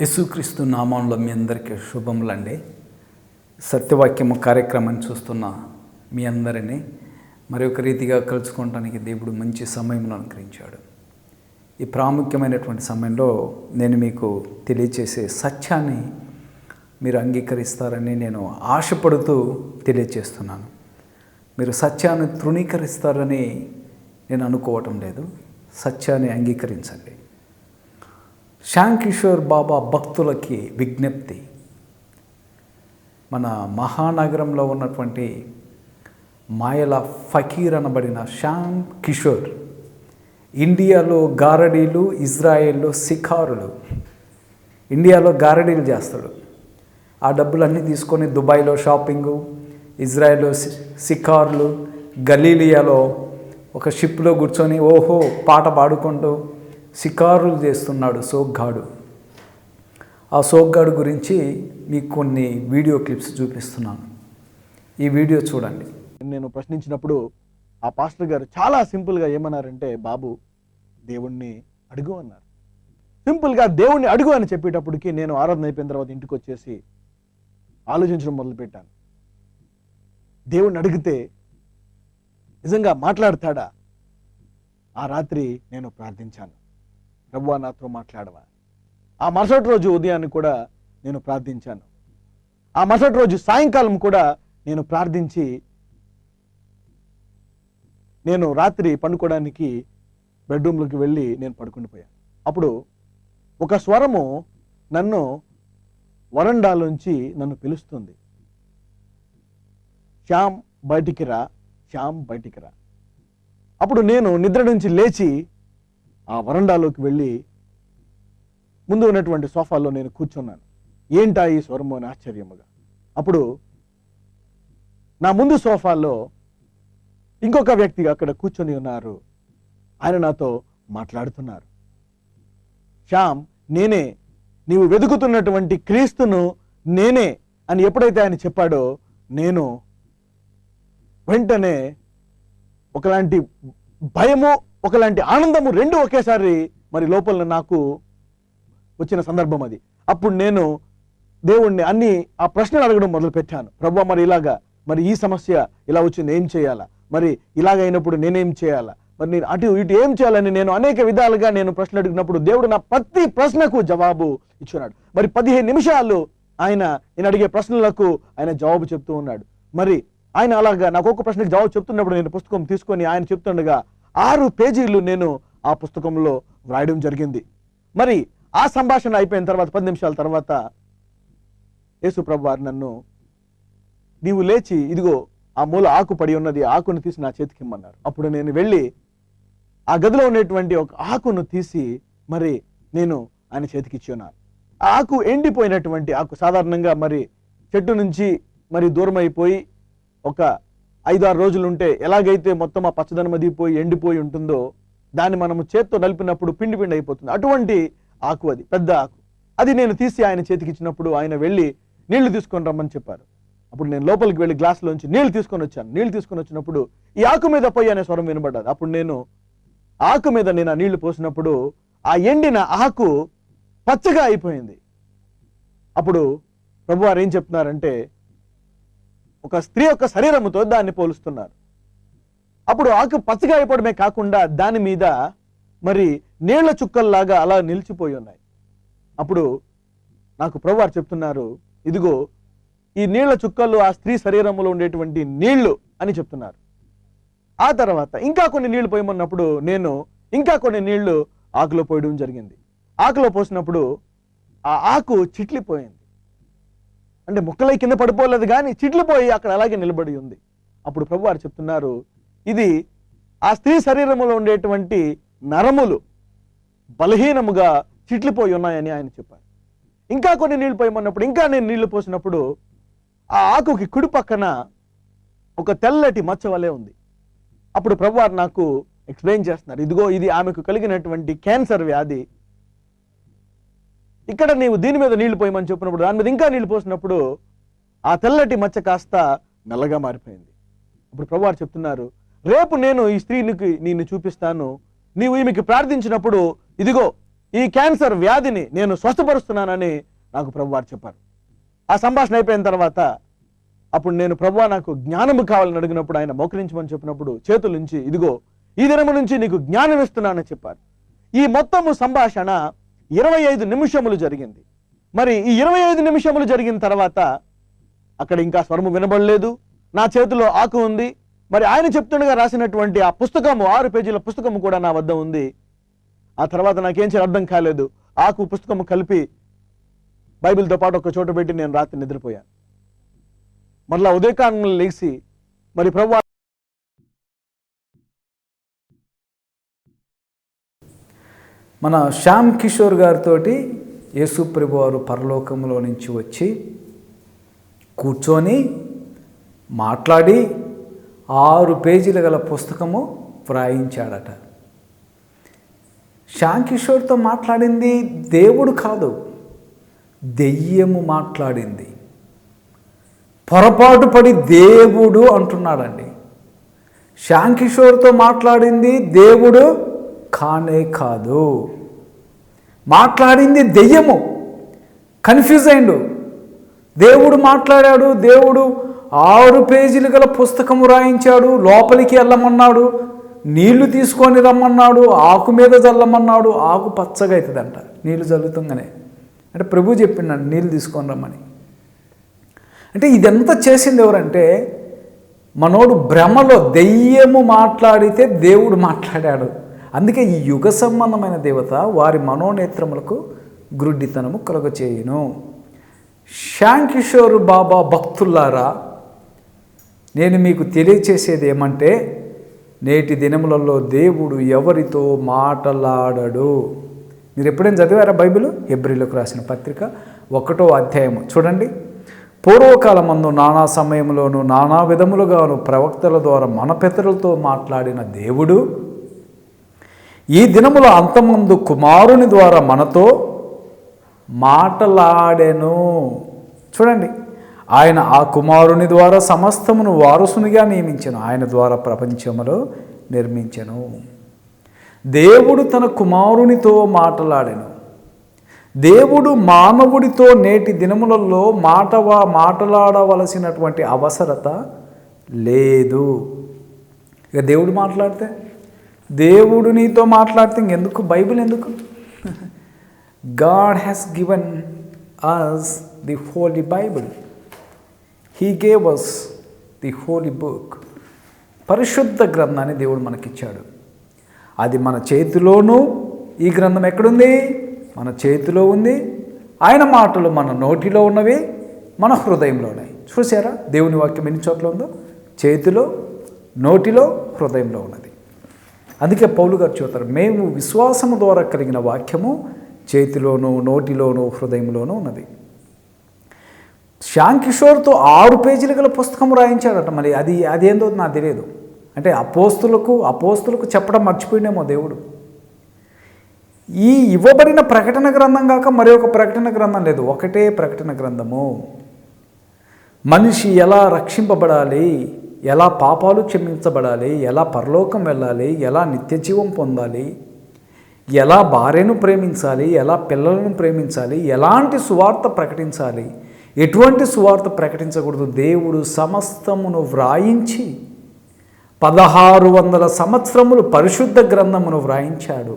యేసుక్రీస్తు నామంలో మీ అందరికీ శుభములండి. సత్యవాక్యము కార్యక్రమాన్ని చూస్తున్న మీ అందరినీ మరి ఒక రీతిగా కలుసుకోవటానికి దేవుడు మంచి సమయంలో అనుగ్రహించాడు. ఈ ప్రాముఖ్యమైనటువంటి సమయంలో నేను మీకు తెలియచేసే సత్యాన్ని మీరు అంగీకరిస్తారని నేను ఆశపడుతూ తెలియచేస్తున్నాను. మీరు సత్యాన్ని తృణీకరిస్తారని నేను అనుకోవటం లేదు. సత్యాన్ని అంగీకరించండి. శ్యామ్ కిషోర్ బాబా భక్తులకి విజ్ఞప్తి. మన మహానగరంలో ఉన్నటువంటి మాయల ఫకీర్ అనబడిన శ్యామ్ కిషోర్ ఇండియాలో గారడీలు ఇజ్రాయెల్లో సిఖారులు ఇండియాలో గారడీలు చేస్తాడు. ఆ డబ్బులన్నీ తీసుకొని దుబాయ్లో షాపింగు ఇజ్రాయెల్లో సికార్లు గలీలియాలో ఒక షిప్లో కూర్చొని ఓహో పాట పాడుకుంటూ షికారులు చేస్తున్నాడు సోగ్గాడు. ఆ సోగ్గాడు గురించి మీకు కొన్ని వీడియో క్లిప్స్ చూపిస్తున్నాను. ఈ వీడియో చూడండి. నేను ప్రశ్నించినప్పుడు ఆ పాస్టర్ గారు చాలా సింపుల్గా ఏమన్నారంటే బాబు దేవుణ్ణి అడుగు అన్నారు. సింపుల్గా దేవుణ్ణి అడుగు అని చెప్పేటప్పటికి నేను ఆరాధన అయిపోయిన తర్వాత ఇంటికి వచ్చేసి ఆలోచించడం మొదలుపెట్టాను. దేవుణ్ణి అడిగితే నిజంగా మాట్లాడతాడా? ఆ రాత్రి నేను ప్రార్థించాను. ప్రభువా నాతో మాట్లాడవా? ఆ మరుసటి రోజు ఉదయాన్ని కూడా నేను ప్రార్థించాను. ఆ మరుసటి రోజు సాయంకాలం కూడా నేను ప్రార్థించి నేను రాత్రి పండుకోవడానికి బెడ్రూమ్లోకి వెళ్ళి నేను పడుకుండిపోయాను అప్పుడు ఒక స్వరము నన్ను వరండాలోంచి నన్ను పిలుస్తుంది. శ్యామ్ బయటికి రా. శ్యామ్ బయటికి రా. అప్పుడు నేను నిద్ర నుంచి లేచి ఆ వరండాలోకి వెళ్ళి ముందు ఉన్నటువంటి సోఫాలో నేను కూర్చున్నాను. ఏంటా ఈ స్వరము అని ఆశ్చర్యముగా. అప్పుడు నా ముందు సోఫాలో ఇంకొక వ్యక్తి అక్కడ కూర్చొని ఉన్నారు. ఆయన నాతో మాట్లాడుతున్నారు. శ్యామ్ నేనే నీవు వెతుకుతున్నటువంటి క్రీస్తును నేనే అని ఎప్పుడైతే ఆయన చెప్పాడో నేను వెంటనే ఒకలాంటి భయము ఒకలాంటి ఆనందము రెండు ఒకేసారి మరి లోపల నాకు వచ్చిన సందర్భం అది. అప్పుడు నేను దేవుణ్ణి అన్ని ఆ ప్రశ్నలు అడగడం మొదలు పెట్టాను ప్రభు మరి ఇలాగా మరి ఈ సమస్య ఇలా వచ్చింది ఏం చేయాలా? మరి ఇలాగ అయినప్పుడు నేనేం చేయాలా? మరి నేను అటు ఇటు ఏం చేయాలని నేను అనేక విధాలుగా నేను ప్రశ్నలు అడిగినప్పుడు దేవుడు నా ప్రతి ప్రశ్నకు జవాబు ఇచ్చున్నాడు. మరి పదిహేను నిమిషాలు ఆయన నేను అడిగే ప్రశ్నలకు ఆయన జవాబు చెప్తూ ఉన్నాడు. మరి ఆయన అలాగా నాకు ఒక ప్రశ్నకు జవాబు చెప్తున్నప్పుడు నేను పుస్తకం తీసుకొని ఆయన చెప్తుండగా ఆరు పేజీలు నేను ఆ పుస్తకంలో వ్రాయడం జరిగింది. మరి ఆ సంభాషణ అయిపోయిన తర్వాత పది నిమిషాల తర్వాత యేసు ప్రభు వారు నన్ను నీవు లేచి ఇదిగో ఆ మూల ఆకు పడి ఉన్నది ఆకును తీసి నా చేతికి ఇమ్మన్నారు. అప్పుడు నేను వెళ్ళి ఆ గదిలో ఉన్నటువంటి ఒక ఆకును తీసి మరి నేను ఆయన చేతికి ఇచ్చి ఉన్నాను ఆ ఆకు ఎండిపోయినటువంటి ఆకు సాధారణంగా మరి చెట్టు నుంచి మరి దూరం అయిపోయి ఒక ఐదు ఆరు రోజులు ఉంటే ఎలాగైతే మొత్తం ఆ పచ్చదనం అది పోయి ఎండిపోయి ఉంటుందో దాన్ని మనము చేత్తో నలిపినప్పుడు పిండి పిండి అయిపోతుంది. అటువంటి ఆకు అది పెద్ద ఆకు. అది నేను తీసి ఆయన చేతికి ఇచ్చినప్పుడు ఆయన వెళ్ళి నీళ్ళు తీసుకొని రమ్మని చెప్పారు. అప్పుడు నేను లోపలికి వెళ్ళి గ్లాసులోంచి నీళ్ళు తీసుకొని వచ్చాను. నీళ్ళు తీసుకొని వచ్చినప్పుడు ఈ ఆకు మీద పోయి అనే స్వరం వినబడ్డది. అప్పుడు నేను ఆకు మీద నేను ఆ నీళ్ళు పోసినప్పుడు ఆ ఎండిన ఆకు పచ్చగా అయిపోయింది. అప్పుడు ప్రభువారు ఏం చెప్తున్నారంటే ఒక స్త్రీ యొక్క శరీరముతో దాన్ని పోలుస్తున్నారు. అప్పుడు ఆకు పచ్చగా అయిపోవడమే కాకుండా దాని మీద మరి నీళ్ళ చుక్కల్లాగా అలా నిలిచిపోయి ఉన్నాయి. అప్పుడు నాకు ప్రభువారు చెప్తున్నారు ఇదిగో ఈ నీళ్ళ చుక్కలు ఆ స్త్రీ శరీరంలో ఉండేటువంటి నీళ్ళు అని చెప్తున్నారు. ఆ తర్వాత ఇంకా కొన్ని నీళ్ళు పోయమన్నప్పుడు నేను ఇంకా కొన్ని నీళ్ళు ఆకులో పోయడం జరిగింది. ఆకులో పోసినప్పుడు ఆ ఆకు చిట్లిపోయింది. అంటే ముక్కలై కింద పడిపోలేదు కానీ చిట్లిపోయి అక్కడ అలాగే నిలబడి ఉంది. అప్పుడు ప్రభు వారు చెప్తున్నారు ఇది ఆ స్త్రీ శరీరంలో ఉండేటువంటి నరములు బలహీనముగా చిట్లిపోయి ఉన్నాయని ఆయన చెప్పారు. ఇంకా కొన్ని నీళ్ళు పోయమన్నప్పుడు ఇంకా నేను నీళ్ళు పోసినప్పుడు ఆ ఆకుకి కుడి పక్కన ఒక తెల్లటి మచ్చ వలె ఉంది. అప్పుడు ప్రభువారు నాకు ఎక్స్ప్లెయిన్ చేస్తున్నారు ఇదిగో ఇది ఆమెకు కలిగినటువంటి క్యాన్సర్ వ్యాధి ఇక్కడ నీవు దీని మీద నీళ్ళు పోయమని చెప్పినప్పుడు దాని మీద ఇంకా నీళ్ళు పోసినప్పుడు ఆ తెల్లటి మచ్చ కాస్త నల్లగా మారిపోయింది. ఇప్పుడు ప్రభువారు చెప్తున్నారు రేపు నేను ఈ స్త్రీనికి నిన్ను చూపిస్తాను. నీవు ఈమెకి ప్రార్థించినప్పుడు ఇదిగో ఈ క్యాన్సర్ వ్యాధిని నేను స్వస్థపరుస్తున్నానని నాకు ప్రభువారు చెప్పారు. ఆ సంభాషణ అయిపోయిన తర్వాత అప్పుడు నేను ప్రభువా నాకు జ్ఞానము కావాలని అడిగినప్పుడు ఆయన మోకరించమని చెప్పినప్పుడు చేతుల నుంచి ఇదిగో ఈ దినము నుంచి నీకు జ్ఞానం ఇస్తున్నానని చెప్పారు. ఈ మొత్తము సంభాషణ ఇరవై ఐదు నిమిషములు జరిగింది. మరి ఈ ఇరవై ఐదు నిమిషములు జరిగిన తర్వాత అక్కడ ఇంకా స్వరము వినబడలేదు. నా చేతిలో ఆకు ఉంది. మరి ఆయన చెప్తుండగా రాసినటువంటి ఆ పుస్తకము ఆరు పేజీల పుస్తకము కూడా నా వద్ద ఉంది. ఆ తర్వాత నాకేం చేయాలి అర్థం కాలేదు. ఆకు పుస్తకము కలిపి బైబిల్తో పాటు ఒక చోట పెట్టి నేను రాత్రి నిద్రపోయాను. మరలా ఉదయకాలంలో లేచి మరి ప్రభు మన శ్యామ్ కిషోర్ గారితో యేసుప్రభు వారు పరలోకంలో నుంచి వచ్చి కూర్చొని మాట్లాడి ఆరు పేజీల గల పుస్తకము వ్రాయించాడట. శ్యామ్ కిషోర్తో మాట్లాడింది దేవుడు కాదు దెయ్యము మాట్లాడింది. పొరపాటు పడి దేవుడు అంటున్నాడండి. శ్యామ్ కిషోర్తో మాట్లాడింది దేవుడు కానే కాదు. మాట్లాడింది దెయ్యము. కన్ఫ్యూజ్ అయిండు. దేవుడు మాట్లాడాడు దేవుడు ఆరు పేజీలు గల పుస్తకము రాయించాడు లోపలికి వెళ్ళమన్నాడు నీళ్ళు తీసుకొని రమ్మన్నాడు ఆకు మీద చల్లమన్నాడు ఆకు పచ్చగా అవుతుందంట నీళ్ళు చల్లుతుందనే అంటే ప్రభు చెప్పిండు నీళ్ళు తీసుకొని రమ్మని. అంటే ఇదంతా చేసింది ఎవరంటే మనోడు భ్రమలో దెయ్యము మాట్లాడితే దేవుడు మాట్లాడాడు. అందుకే ఈ యుగ సంబంధమైన దేవత వారి మనోనేత్రములకు గ్రుడ్డితనము కలుగచేయును. శాంకిషోరు బాబా భక్తుల్లారా నేను మీకు తెలియచేసేది ఏమంటే నేటి దినములలో దేవుడు ఎవరితో మాటలాడడు. మీరు ఎప్పుడైనా చదివారా బైబిల్? ఎబ్రిలకు రాసిన పత్రిక ఒకటో అధ్యాయము. చూడండి. పూర్వకాలమందు నానా సమయంలోనూ నానా విధములుగాను ప్రవక్తల ద్వారా మన పితరులతో మాట్లాడిన దేవుడు ఈ దినముల అంతమందు కుమారుని ద్వారా మనతో మాటలాడెను. చూడండి ఆయన ఆ కుమారుని ద్వారా సమస్తమును వారసునిగా నియమించను. ఆయన ద్వారా ప్రపంచములో నిర్మించను. దేవుడు తన కుమారునితో మాటలాడెను. దేవుడు మానవుడితో నేటి దినములలో మాటవా మాట్లాడవలసినటువంటి అవసరత లేదు. ఇక దేవుడు మాట్లాడితే దేవుడు నీతో మాట్లాడితే ఎందుకు బైబిల్ ఎందుకు? God has given us the holy Bible. He gave us the holy book. పరిశుద్ధ గ్రంథాన్ని దేవుడు మనకిచ్చాడు. అది మన చేతిలోనూ ఈ గ్రంథం ఎక్కడుంది? మన చేతిలో ఉంది. ఆయన మాటలు మన నోటిలో ఉన్నవి మన హృదయంలో ఉన్నాయి చూసారా దేవుని వాక్యం ఎన్ని చోట్ల ఉందో? చేతిలో నోటిలో హృదయంలో ఉన్నది. అందుకే పౌలు గారు చెబుతారు మేము విశ్వాసము ద్వారా కలిగిన వాక్యము చేతిలోనూ నోటిలోనూ హృదయంలోనూ ఉన్నది. శ్యామ్ కిషోర్తో ఆరు పేజీలు గల పుస్తకం రాయించాడట మరి. అది అదేందో నాకు తెలియదు. అంటే అపోస్తులకు అపోస్తులకు చెప్పడం మర్చిపోయినేమో దేవుడు. ఈ ఇవ్వబడిన ప్రకటన గ్రంథం కాక మరి ఒక ప్రకటన గ్రంథం లేదు. ఒకటే ప్రకటన గ్రంథము. మనిషి ఎలా రక్షింపబడాలి? ఎలా పాపాలు క్షమించబడాలి ఎలా పరలోకం వెళ్ళాలి ఎలా నిత్యజీవం పొందాలి ఎలా భార్యను ప్రేమించాలి ఎలా పిల్లలను ప్రేమించాలి ఎలాంటి సువార్త ప్రకటించాలి ఎటువంటి సువార్త ప్రకటించకూడదు. దేవుడు సమస్తమును వ్రాయించి పదహారు వందల సంవత్సరములు పరిశుద్ధ గ్రంథమును వ్రాయించాడు.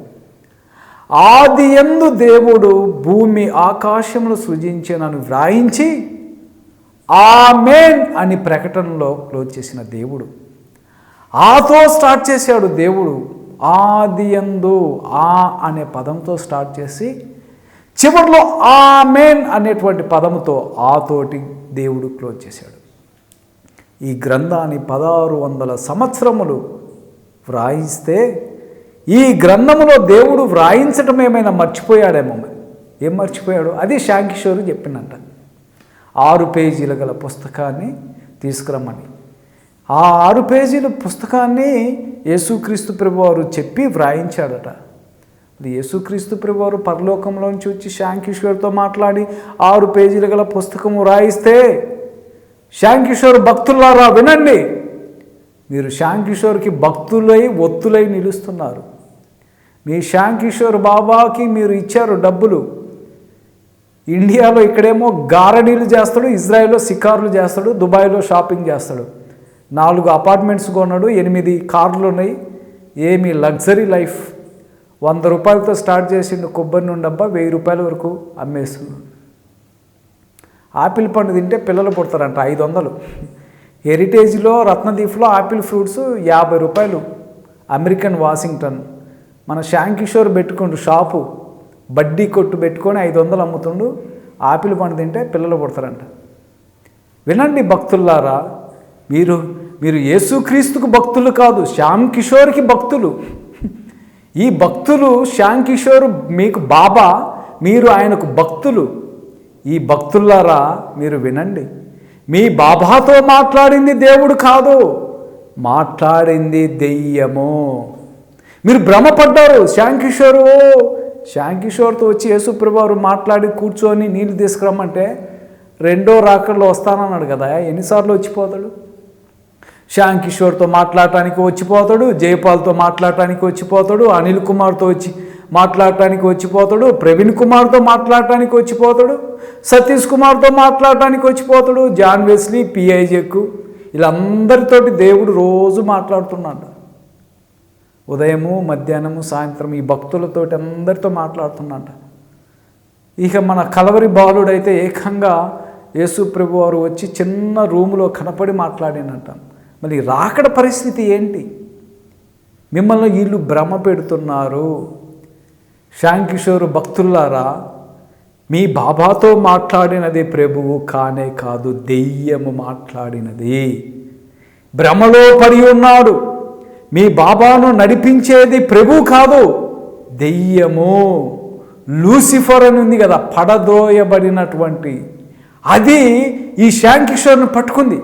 ఆది ఎందు దేవుడు భూమి ఆకాశమును సృజించినను వ్రాయించి ఆమెన్ అని ప్రకటనలో క్లోజ్ చేసిన దేవుడు. ఆతో స్టార్ట్ చేశాడు దేవుడు. ఆది ఎందు ఆ అనే పదంతో స్టార్ట్ చేసి చివరిలో ఆమెన్ అనేటువంటి పదముతో ఆతోటి దేవుడు క్లోజ్ చేశాడు. ఈ గ్రంథాన్ని పదహారు వందల సంవత్సరములు వ్రాయిస్తే ఈ గ్రంథములో దేవుడు వ్రాయించటం ఏమైనా మర్చిపోయాడేమో మరి. ఏం మర్చిపోయాడు? అది శాంకిషోరు చెప్పినంట ఆరు పేజీలు గల పుస్తకాన్ని తీసుకురమ్మని. ఆ ఆరు పేజీల పుస్తకాన్ని యేసుక్రీస్తు ప్రభువారు చెప్పి వ్రాయించాడట. అది యేసుక్రీస్తు ప్రభువారు పరలోకంలోంచి వచ్చి శాంకిశ్వర్తో మాట్లాడి ఆరు పేజీలు గల పుస్తకము రాయిస్తే శాంకిషోర్ భక్తులారా వినండి. మీరు శాంకిషోర్కి భక్తులై ఒత్తులై నిలుస్తున్నారు. మీ శాంకిశోర్ బాబాకి మీరు ఇచ్చారు డబ్బులు. ఇండియాలో ఇక్కడేమో గారడీలు చేస్తాడు ఇజ్రాయెల్లో సికార్లు చేస్తాడు దుబాయ్లో షాపింగ్ చేస్తాడు. నాలుగు అపార్ట్మెంట్స్ కొన్నాడు ఎనిమిది కార్లు ఉన్నాయి ఏమి లగ్జరీ లైఫ్. వంద రూపాయలతో స్టార్ట్ చేసిండు కొబ్బరి నుండి అబ్బా వెయ్యి రూపాయల వరకు అమ్మేస్తున్నాడు. ఆపిల్ పండు తింటే పిల్లలు పుడతారంట ఐదు వందలు. హెరిటేజ్లో రత్నదీప్లో ఆపిల్ ఫ్రూట్స్ యాభై రూపాయలు. American Washington. మన శ్యామ్ కిషోర్ పెట్టుకుండు షాపు. బడ్డీ కొట్టు పెట్టుకొని ఐదు వందలు అమ్ముతుండు ఆపిల్ పండు తింటే పిల్లలు పుడతారంట. వినండి భక్తుల్లారా మీరు మీరు యేసుక్రీస్తుకు భక్తులు కాదు శ్యామ్ కిషోర్కి భక్తులు. ఈ భక్తులు శ్యామ్ కిషోర్ మీకు బాబా మీరు ఆయనకు భక్తులు. ఈ భక్తులారా మీరు వినండి మీ బాబాతో మాట్లాడింది దేవుడు కాదు మాట్లాడింది దెయ్యము. మీరు భ్రమపడ్డారు శ్యామ్ కిషోర్ ఓ శ్యామ్ కిషోర్తో వచ్చి యేసుప్రభు మాట్లాడి కూర్చొని నీళ్ళు తీసుకురమ్మంటే రెండో రాకల్లో వస్తానన్నాడు కదా ఎన్నిసార్లు వచ్చిపోతాడు? శ్యామ్ కిషోర్తో మాట్లాడటానికి వచ్చిపోతాడు జయపాల్తో మాట్లాడటానికి వచ్చిపోతాడు అనిల్ కుమార్తో వచ్చి మాట్లాడటానికి వచ్చిపోతాడు ప్రవీణ్ కుమార్తో మాట్లాడటానికి వచ్చిపోతాడు సతీష్ కుమార్తో మాట్లాడటానికి వచ్చిపోతాడు జాన్ వెస్లీ పిఐ వీళ్ళందరితోటి దేవుడు రోజు మాట్లాడుతున్నాడు. ఉదయము మధ్యాహ్నము సాయంత్రం ఈ భక్తులతోటి అందరితో మాట్లాడుతున్నాడు ఇక మన కలవరి బాలుడైతే ఏకంగా యేసు ప్రభు వారు వచ్చి చిన్న రూములో కనపడి మాట్లాడినంట. మళ్ళీ రాకడ పరిస్థితి ఏంటి? మిమ్మల్ని వీళ్ళు భ్రమ పెడుతున్నారు. శ్యామ్ భక్తులారా మీ బాబాతో మాట్లాడినది ప్రభువు కానే కాదు దెయ్యము మాట్లాడినది. భ్రమలో పడి ఉన్నాడు. మీ బాబాను నడిపించేది ప్రభు కాదు దెయ్యము. లూసిఫర్ అని ఉంది కదా పడదోయబడినటువంటి అది ఈ శాంకిషోర్ని పట్టుకుంది.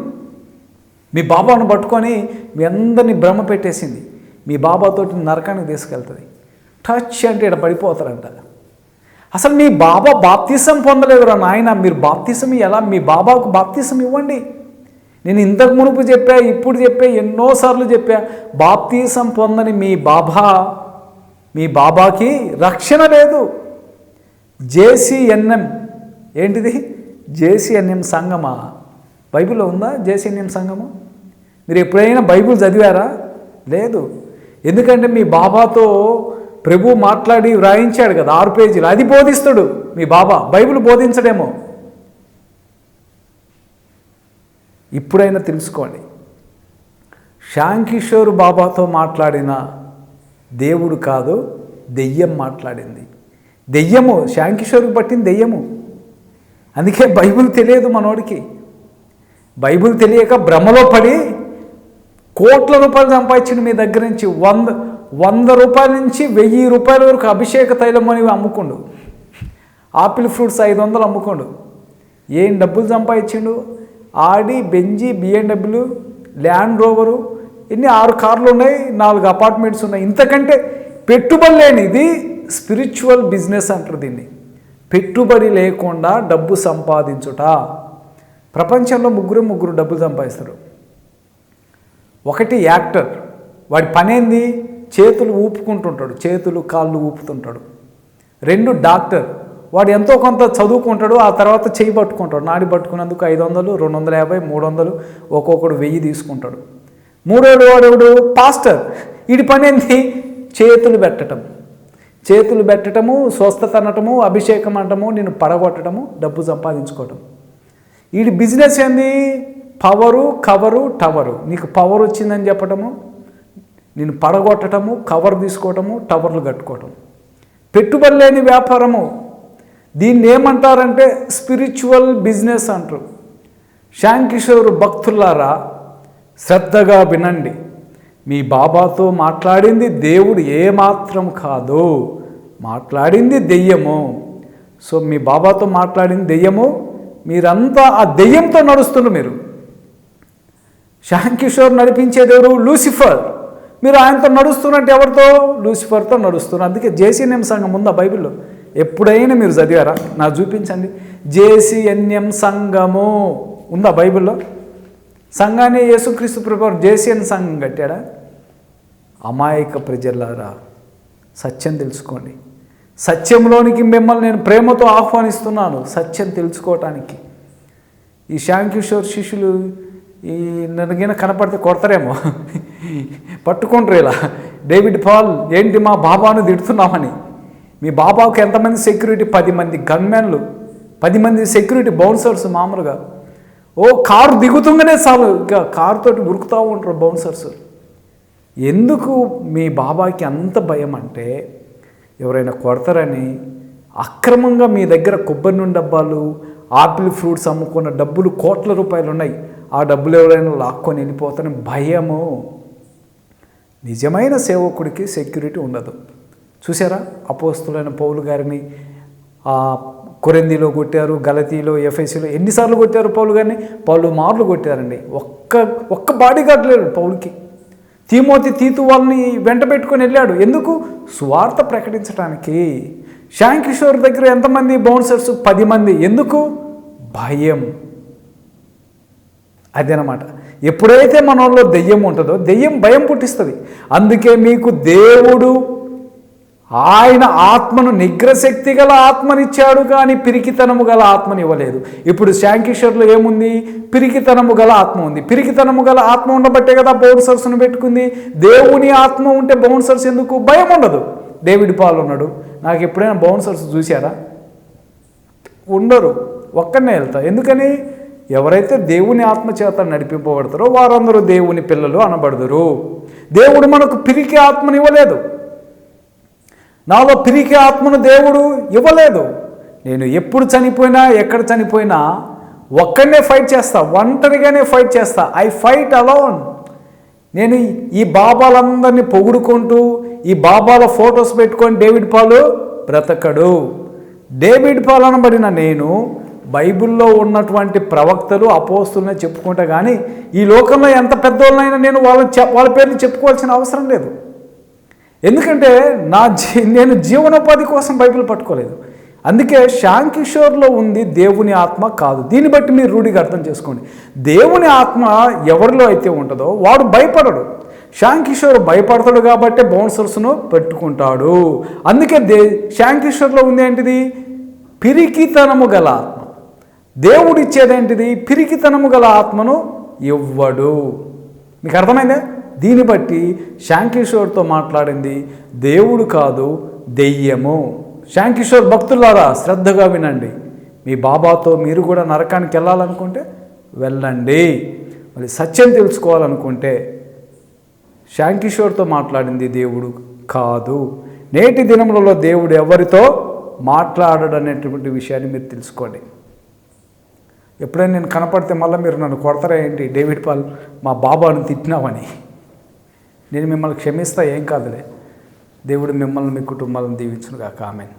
మీ బాబాను పట్టుకొని మీ అందరినీ భ్రమ పెట్టేసింది. మీ బాబాతోటి నరకానికి తీసుకెళ్తుంది. టచ్ అంటే ఇక్కడ పడిపోతారంట. అసలు మీ బాబా బాప్తీసం పొందలేదురా నాయన మీరు బాప్తీసం ఎలా? మీ బాబాకు బాప్తీసం ఇవ్వండి. నేను ఇంతకు మునుపు చెప్పా ఇప్పుడు చెప్పా ఎన్నోసార్లు చెప్పా బాప్తీసం పొందని మీ బాబా మీ బాబాకి రక్షణ లేదు. జేసీఎన్ఎం ఏంటిది? జేసీఎన్ఎం సంఘమా? బైబిల్లో ఉందా జేసీఎన్ఎం సంఘము? మీరు ఎప్పుడైనా బైబిల్ చదివారా? లేదు. ఎందుకంటే మీ బాబాతో ప్రభు మాట్లాడి వ్రాయించాడు కదా ఆరు పేజీలు. అది బోధిస్తాడు మీ బాబా. బైబిల్ బోధించడేమో. ఇప్పుడైనా తెలుసుకోండి. శాంకిషోర్ బాబాతో మాట్లాడిన దేవుడు కాదు దెయ్యం మాట్లాడింది. దెయ్యము శ్యామ్ పట్టింది దెయ్యము. అందుకే బైబిల్ తెలియదు మనోడికి. బైబిల్ తెలియక భ్రమలో పడి కోట్ల రూపాయలు సంపాదించిన మీ దగ్గర నుంచి వంద వంద రూపాయల నుంచి వెయ్యి రూపాయల వరకు అభిషేక తైలం అనేవి అమ్ముకుండు. ఆపిల్ ఫ్రూట్స్ ఐదు వందలు అమ్ముకోండు. ఏం డబ్బులు సంపాదించిండు? Audi Benz BMW Land Rover ఇన్ని ఆరు కార్లు ఉన్నాయి నాలుగు అపార్ట్మెంట్స్ ఉన్నాయి. ఇంతకంటే పెట్టుబడి లేని ఇది స్పిరిచువల్ బిజినెస్ అంటారు దీన్ని. పెట్టుబడి లేకుండా డబ్బు సంపాదించుట. ప్రపంచంలో ముగ్గురు ముగ్గురు డబ్బులు సంపాదిస్తారు. ఒకటి యాక్టర్. వాడి పనేంది? చేతులు ఊపుకుంటుంటాడు. చేతులు కాళ్ళు ఊపుతుంటాడు. రెండు డాక్టర్. వాడు ఎంతో కొంత చదువుకుంటాడు ఆ తర్వాత చేయి పట్టుకుంటాడు. నాడి పట్టుకున్నందుకు ఐదు వందలు రెండు వందల యాభై మూడు వందలు ఒక్కొక్కడు వెయ్యి తీసుకుంటాడు. మూడోడు వాడు పాస్టర్. వీడి పని ఏంటి చేతులు పెట్టటం. చేతులు పెట్టటము స్వస్థత అనటము అభిషేకం అనటము నేను పడగొట్టడము డబ్బు సంపాదించుకోవటం. వీడి బిజినెస్ ఏంది? Power cover tower. నీకు పవర్ వచ్చిందని చెప్పటము నేను పడగొట్టటము కవర్ తీసుకోవటము టవర్లు కట్టుకోవటం. పెట్టుబడి లేని వ్యాపారము. దీన్ని ఏమంటారంటే స్పిరిచువల్ బిజినెస్ అంటారు. శ్యామ్ భక్తులారా శ్రద్ధగా వినండి. మీ బాబాతో మాట్లాడింది దేవుడు ఏమాత్రం కాదు. మాట్లాడింది దెయ్యము. సో మీ బాబాతో మాట్లాడింది దెయ్యము. మీరంతా ఆ దెయ్యంతో నడుస్తున్నారు మీరు. శ్యామ్ కిషోర్ నడిపించేది ఎవరు? లూసిఫర్. మీరు ఆయనతో నడుస్తున్నట్టు ఎవరితో? లూసిఫర్తో నడుస్తున్నారు. అందుకే జేసీ నేమ్ సంఘం ఉందా బైబిల్లో? ఎప్పుడైనా మీరు చదివారా? నాకు చూపించండి. జేసీఎన్ఎం సంఘము. ఉందా బైబిల్లో? సంఘాన్ని యేసుక్రీస్తు ప్రభు జేసీఎన్ సంఘం కట్టాడా? అమాయక ప్రజలారా సత్యం తెలుసుకోండి. సత్యంలోనికి మిమ్మల్ని నేను ప్రేమతో ఆహ్వానిస్తున్నాను సత్యం తెలుసుకోవటానికి. ఈ శ్యామ్ శిష్యులు ఈ నన్నగిన కనపడితే కొడతారేమో. పట్టుకుంటారు ఇలా. డేవిడ్ పాల్ ఏంటి మా బాబాను తిడుతున్నామని. మీ బాబాకు ఎంతమంది సెక్యూరిటీ పది మంది గన్మెన్లు పది మంది సెక్యూరిటీ బౌన్సర్స్ మామూలుగా. ఓ కారు దిగుతుందనే చాలు. ఇంకా కారుతోటి ఉరుకుతూ ఉంటారు బౌన్సర్స్ ఎందుకు మీ బాబాకి అంత భయం అంటే ఎవరైనా కొడతారని అక్రమంగా మీ దగ్గర కొబ్బరి నూనె డబ్బాలు ఆపిల్ ఫ్రూట్స్ అమ్ముకున్న డబ్బులు కోట్ల రూపాయలు ఉన్నాయి. ఆ డబ్బులు ఎవరైనా లాక్కొని వెళ్ళిపోతారని భయము. నిజమైన సేవకుడికి సెక్యూరిటీ ఉండదు. చూసారా అపోస్తులైన పౌలు గారిని ఆ కొట్టారు గలతీలో ఎఫ్ఐసిలో ఎన్నిసార్లు కొట్టారు పౌలు గారిని? పౌలు మార్లు కొట్టారండి. ఒక్క ఒక్క బాడీ గార్డ్ లేడు పౌలుకి. తీమోతి తీతు వాళ్ళని వెంట పెట్టుకొని వెళ్ళాడు. ఎందుకు? స్వార్థ ప్రకటించడానికి శ్యామ్ కిషోర్ దగ్గర ఎంతమంది బౌన్సర్స్? పది మంది. ఎందుకు? భయం. అదేనమాట. ఎప్పుడైతే మనలో దెయ్యం ఉంటుందో దెయ్యం భయం పుట్టిస్తుంది. అందుకే మీకు దేవుడు ఆయన ఆత్మను నిగ్రశక్తి గల ఆత్మనిచ్చాడు కానీ పిరికితనము గల ఆత్మని ఇవ్వలేదు ఇప్పుడు శాంకిషర్లో ఏముంది? పిరికితనము గల ఆత్మ ఉంది. పిరికితనము గల ఆత్మ ఉండబట్టే కదా బౌన్సర్స్ను పెట్టుకుంది. దేవుని ఆత్మ ఉంటే బౌన్సర్స్ ఎందుకు? భయం ఉండదు. డేవిడ్ పాల్ ఉన్నాడు. నాకు ఎప్పుడైనా బౌన్సర్స్ చూశారా? ఉండరు. ఒక్కనే వెళ్తా. ఎందుకని? ఎవరైతే దేవుని ఆత్మ చేత నడిపింపబడతారో వారందరూ దేవుని పిల్లలు అనబడదురు. దేవుడు మనకు పిరికి ఆత్మనివ్వలేదు. నాలో పిరికి ఆత్మను దేవుడు ఇవ్వలేదు. నేను ఎప్పుడు చనిపోయినా ఎక్కడ చనిపోయినా ఒక్కడనే ఫైట్ చేస్తా ఒంటరిగానే ఫైట్ చేస్తా. I fight alone. నేను ఈ బాబాలందరినీ పొగుడుకుంటూ ఈ బాబాల ఫొటోస్ పెట్టుకొని డేవిడ్ పాలు బ్రతకడు. డేవిడ్ పాల్ అనబడిన నేను బైబిల్లో ఉన్నటువంటి ప్రవక్తలు అపోస్తులనే చెప్పుకుంటా కానీ ఈ లోకంలో ఎంత పెద్దోళ్ళనైనా నేను వాళ్ళ వాళ్ళ పేర్లు చెప్పుకోవాల్సిన అవసరం లేదు. ఎందుకంటే నా జీ నేను జీవనోపాధి కోసం బైబిల్ పట్టుకోలేదు. అందుకే శ్యామ్ కిషోర్లో ఉంది దేవుని ఆత్మ కాదు. దీన్ని బట్టి మీరు రూఢిగా అర్థం చేసుకోండి. దేవుని ఆత్మ ఎవరిలో అయితే ఉంటుందో వాడు భయపడడు. శ్యామ్ కిషోర్ భయపడతాడు కాబట్టి బౌన్సర్స్ను పెట్టుకుంటాడు. అందుకే దే శ్యామ్ కిషోర్లో ఉంది ఏంటిది? పిరికితనము గల ఆత్మ. దేవుడిచ్చేదేంటిది పిరికితనము గల ఆత్మను ఇవ్వడు. మీకు అర్థమైందే? దీన్ని బట్టి శాంకిషోర్తో మాట్లాడింది దేవుడు కాదు దెయ్యము. శాంకిషోర్ భక్తులారా శ్రద్ధగా వినండి. మీ బాబాతో మీరు కూడా నరకానికి వెళ్ళాలనుకుంటే వెళ్ళండి. మరి సత్యం తెలుసుకోవాలనుకుంటే శాంకిషోర్తో మాట్లాడింది దేవుడు కాదు. నేటి దినములలో దేవుడు ఎవరితో మాట్లాడడు అనేటువంటి విషయాన్ని మీరు తెలుసుకోండి. ఎప్పుడైనా నేను కనపడితే మళ్ళీ మీరు నన్ను కొడతారా ఏంటి? డేవిడ్ పాల్ మా బాబాను తిట్టినామని నేను మిమ్మల్ని క్షమిస్తా ఏం కాదులే. దేవుడు మిమ్మల్ని మీ కుటుంబాలను దీవించునుగా కామెన్